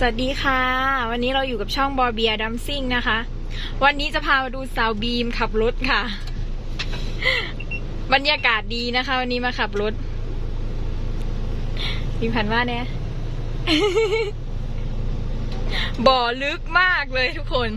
สวัสดีค่ะ วันนี้เราอยู่กับช่องบอเบียดัมซิ่งนะคะ วันนี้จะพามาดูสาวบีมขับรถค่ะ บรรยากาศดีนะคะ วันนี้มาขับรถบีมพันว่าเนี่ยบ่อลึกมากเลยทุกคน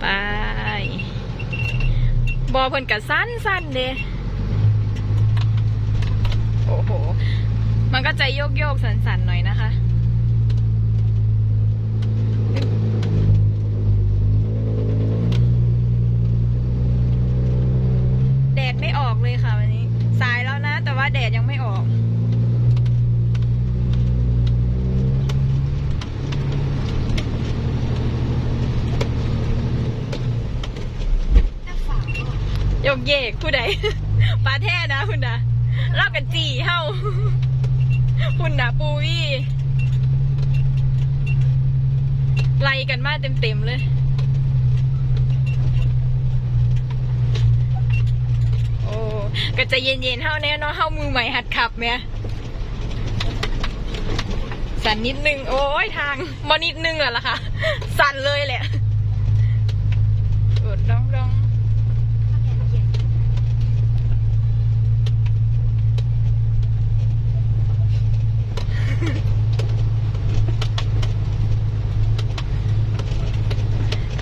ไปบ่อเพิ่นกับสั้นสั้นๆเด้โอ้โห มันก็จะโยกโยกๆสันหน่อยนะคะ แดดไม่ออกเลยค่ะวันนี้ สายแล้วนะ แต่ว่าแดดยังไม่ออกยกเยกผู้ใดปลาแท้นะคุณนะเล่ากันจีเฮ้า คุณนะปูวี่ไล่กันมาเต็มๆเลย โอ้ก็จะเย็นๆเฮ้าแน่เนอนเฮ้ามือใหม่หัดขับไหมสั่นนิดนึง โอ้ยทางมอนิดนึงอะล่ะค่ะ สั่นเลยแหละอดร้องร้อง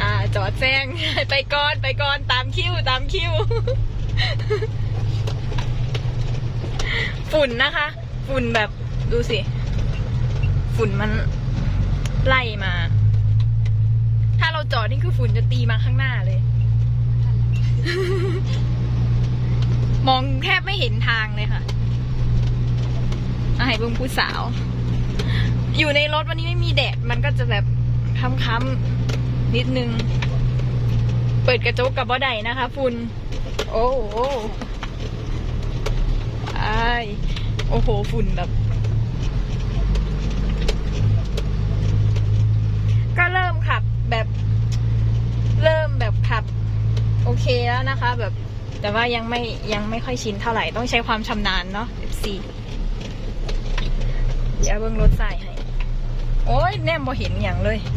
อ่า จอดแซงไปก่อนไปก่อนตามคิวตามคิว ฝุ่นนะคะ ฝุ่นแบบดูสิ ฝุ่นมันไล่มา ถ้าเราจอดนี่คือฝุ่นจะตีมาข้างหน้าเลย มองแทบไม่เห็นทางเลยค่ะอาให้เบิ่งผู้สาว อยู่ในรถวันนี้ไม่มีแดดมันก็จะแบบค้ำๆนิดนึง เปิดกระจกกับบ่ได้นะคะ ฝุ่นโอ้โหไอโอ้โห ฝุ่นแบบ ก็เริ่มขับแบบ เริ่มแบบขับ โอเคแล้วนะคะ แบบ แต่ว่ายังไม่ยังไม่ค่อยชินเท่าไหร่ ต้องใช้ความชำนาญเนาะ F4 เดี๋ยวเบิ่งรถใส่ให้ โอ้ยแนมบ่เห็นอย่างเลยๆ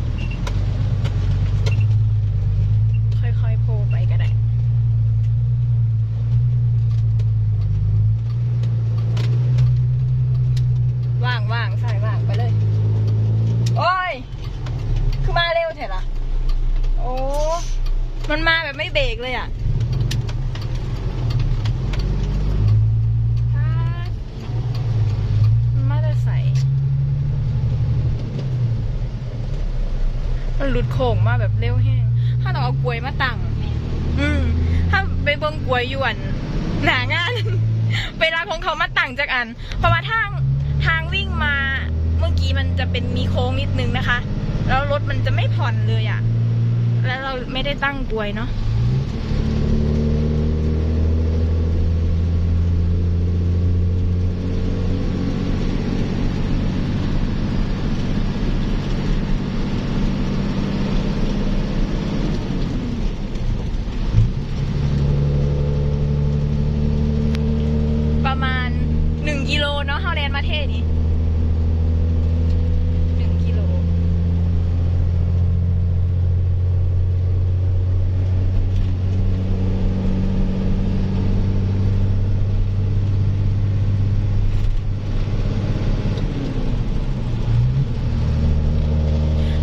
โพไปก็ได้ ว่างว่างใส่ว่างไปเลย โอ้ย คือมาเร็วเถอะล่ะ โอ้ มันมาแบบไม่เบรกเลยอะมาแต่ใสมันหลุดโค้งมาแบบเร็วแห้ง ถ้าต้องเอากลวยมาตั้ง อืม ถ้าไปเบิ่งกลวยยวน หนางานเวลาของเขามาตั้งจากอัน เพราะว่าทางทางวิ่งมา เมื่อกี้มันจะเป็นมีโค้งนิดนึงนะคะ แล้วรถมันจะไม่ผ่อนเลยอะ่ะ แล้วเราไม่ได้ตั้งกลวยเนาะมาณหนึ่งกิโลเนาะเฮาแลนด์มาเทศนี้หนึ่งกิโล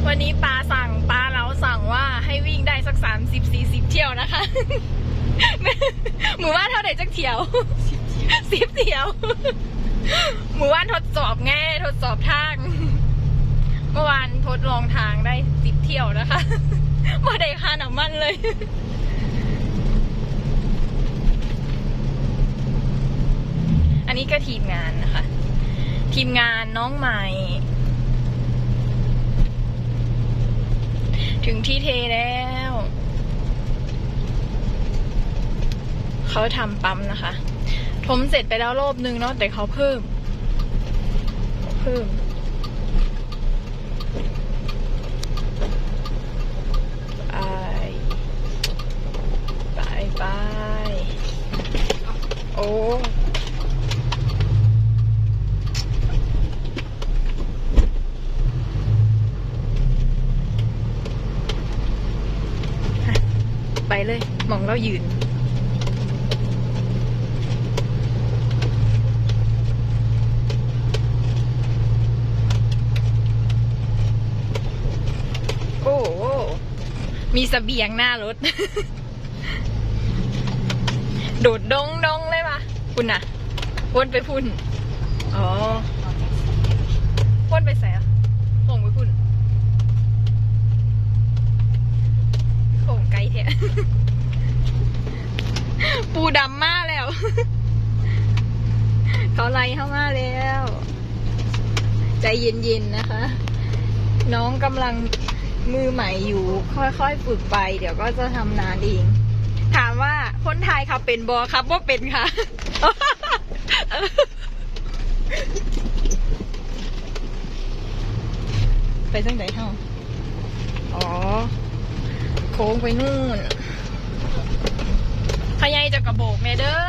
วันนี้ปาสั่งปาเราสั่งว่าให้วิ่งได้สักสามสิบสี่สิบ เที่ยวนะคะ หมู่บ้านเท่าไหร่จักเที่ยวสิบเที่ยว หมู่บ้านทดสอบไงทดสอบทาง เมื่อวานทดลองทางได้สิบเที่ยวนะคะมาได้ค่าน้ำมันเลยอันนี้ก็ทีมงานนะคะ ทีมงานน้องใหม่ ถึงที่เทแล้ว เขาทำปั๊มนะคะ ถมเสร็จไปแล้วรอบนึงเนาะแต่เขาเพิ่ม เพิ่ม ไป ไปไปโอ้ไปเลย มองเรายืน มีเสบียงหน้ารถ โดดดงดงเลยปะคุณน่ะวนไปพุ่น อ๋อวนไปใส่อะโค้งไปพุ่นโค้งไกลแท้ปูดำมาแล้ว เขาไล่เข้ามาแล้ว ใจเย็นๆนะคะ น้องกำลัง มือใหม่อยู่ค่อยๆฝึกไป เดี๋ยวก็จะทำนานเองถามว่าคนไทยขับเป็นบอครับว่าเป็นค่ะ ไปทางไหนเท่า อ๋อ โค้งไปนู่นพยายจะกระโบกแม่เด้อ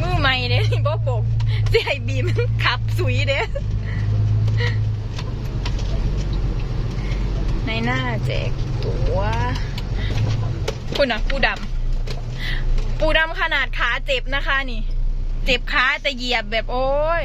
มือใหม่เด้นี่บ่โบกสิให้บีมขับสุยเด้ ในหน้า แจกตัวคุณนะปูดำปูดำขนาดขาเจ็บนะคะนี่ เจ็บขาแต่เหยียบแบบโอ้ย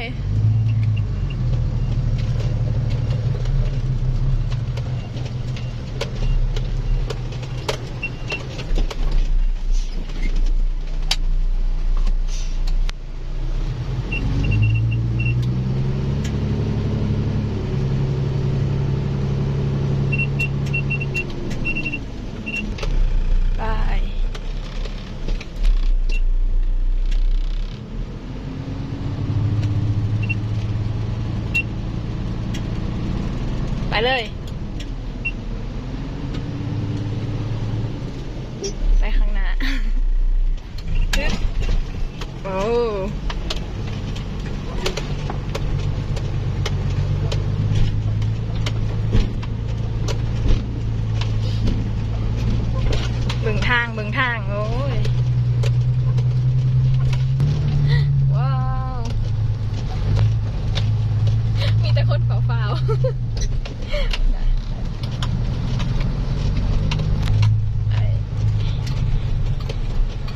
ไป ไปเลย ไปข้างหน้าฮึบโอ้เบึงทางเบึงทาง โอ้ย ว้าว มีแต่คนเฝ้าๆ ไป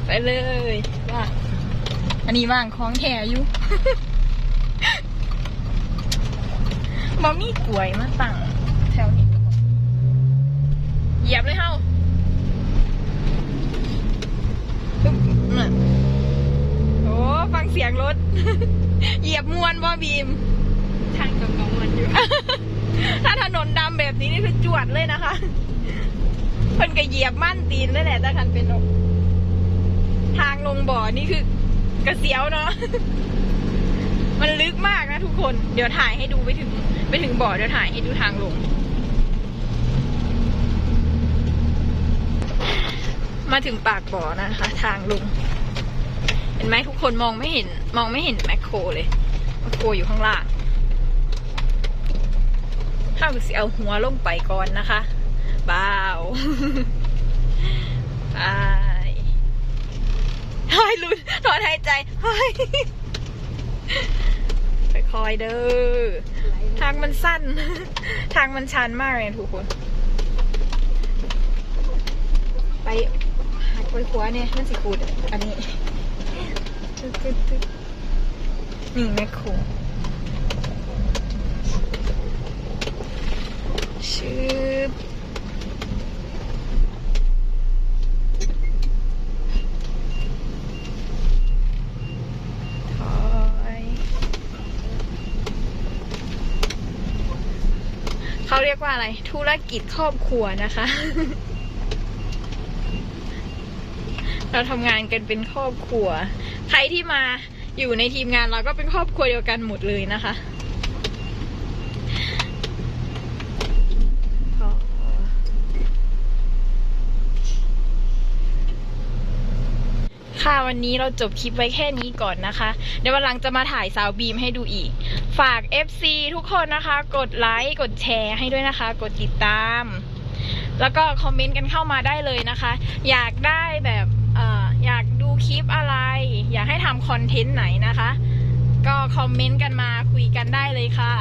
ไป เลยว่าอันนี้ว่างของแถอยู่บอมีกลวยมาตั้งแถวนี้ก็บ่เหยียบเลยเฮาปึ๊บน่ะโอ้ฟังเสียงรถ เหยียบมวนบอบีม ทางกับน้องมันอยู่ ถ้าถนนดำแบบนี้นี่คือจวดเลยนะคะเพิ่นก็เหยียบมั่นตีนเลยแหละแต่คันเป็นนกทางลง บ่อนี่คือกระเสียวเนาะ มันลึกมากนะทุกคน เดี๋ยวถ่ายให้ดูไปถึง ไปถึงบ่อเดี๋ยวถ่ายให้ดูทางลง มาถึงปากบ่อนะคะ ทางลง เห็นไหมทุกคนมองไม่เห็น มองไม่เห็นแมคโครเลยแมคโครอยู่ข้างล่างห้ามสิเอาหัวลงไปก่อนนะคะบ้าวไป เฮ้ยลุ้นถอนหายใจเฮ้ยคอยเด้อ ทางมันสั้น ทางมันชันมากเลยทุกคน ไปหักไปขวาเนี่ยมันสิคูดอันนี้นี่แม่ครูชืบถอยเขาเรีย กว่าอะไร ธุรกิจครอบครัวนะคะ เราทำงานกันเป็นครอบครัว ใครที่มาอยู่ในทีมงานเราก็เป็นครอบครัวเดียวกันหมดเลยนะคะ พอ ค่ะวันนี้เราจบคลิปไว้แค่นี้ก่อนนะคะ เดี๋ยววันหลังจะมาถ่ายสาวบีมให้ดูอีก ฝาก FC ทุกคนนะคะ กดไลค์กดแชร์ให้ด้วยนะคะ กดติดตาม แล้วก็คอมเมนต์กันเข้ามาได้เลยนะคะ อยากได้แบบอออยากดูคลิปอะไร อยากให้ทำคอนเทนต์ไหนนะคะ ก็คอมเมนต์กันมาคุยกันได้เลยค่ะ